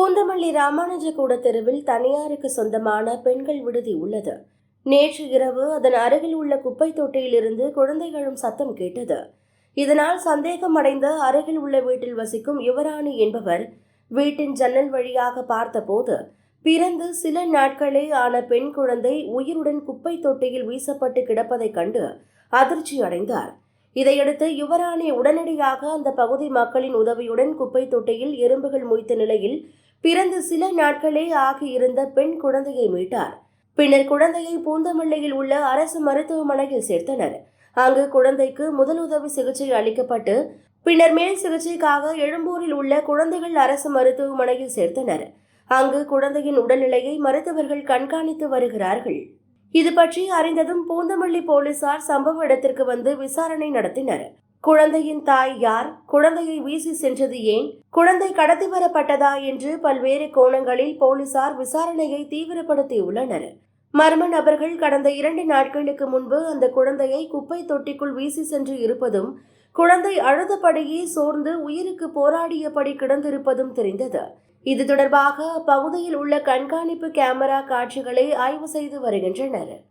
பூந்தமல்லி ராமானுஜகூட தெருவில் தனியாருக்கு சொந்தமான பெண்கள் விடுதி உள்ளது. நேற்று இரவு அதன் அருகில் உள்ள குப்பை தொட்டியிலிருந்து குழந்தைகளும் சத்தம் கேட்டது. இதனால் சந்தேகம் அடைந்த அருகில் உள்ள வீட்டில் வசிக்கும் யுவராணி என்பவர் வீட்டின் ஜன்னல் வழியாக பார்த்தபோது பிறந்து சில நாட்களே ஆன பெண் குழந்தை உயிருடன் குப்பை தொட்டியில் வீசப்பட்டு கிடப்பதைக் கண்டு அதிர்ச்சி அடைந்தார். இதையடுத்து யுவராணி உடனடியாக அந்த பகுதி மக்களின் உதவியுடன் குப்பை தொட்டியில் எறும்புகள் முய்த்த நிலையில் பிறந்து சில நாட்களே ஆகியிருந்த பெண் குழந்தையை மீட்டார். பின்னர் குழந்தையை பூந்தமல்லியில் உள்ள அரசு மருத்துவமனையில் சேர்த்தனர். அங்கு குழந்தைக்கு முதலுதவி சிகிச்சை அளிக்கப்பட்டு பின்னர் மேல் சிகிச்சைக்காக எழும்பூரில் உள்ள குழந்தைகள் அரசு மருத்துவமனையில் சேர்த்தனர். அங்கு குழந்தையின் உடல்நிலையை மருத்துவர்கள் கண்காணித்து வருகிறார்கள். இது பற்றி அறிந்ததும் பூந்தமல்லி போலீசார் சம்பவ இடத்திற்கு வந்து விசாரணை நடத்தினர். குழந்தையின் தாய் யார்? குழந்தையை வீசி சென்றது ஏன்? குழந்தை கடத்தி வரப்பட்டதா என்று பல்வேறு கோணங்களில் போலீசார் விசாரணையை தீவிரப்படுத்தியுள்ளனர். மர்ம நபர்கள் கடந்த இரண்டு நாட்களுக்கு முன்பு அந்த குழந்தையை குப்பை தொட்டிக்குள் வீசி சென்று இருப்பதும் குழந்தை அழுதபடியே சோர்ந்து உயிருக்கு போராடியபடி கிடந்திருப்பதும் தெரிந்தது. இது தொடர்பாக அப்பகுதியில் உள்ள கண்காணிப்பு கேமரா காட்சிகளை ஆய்வு செய்து வருகின்றனர்.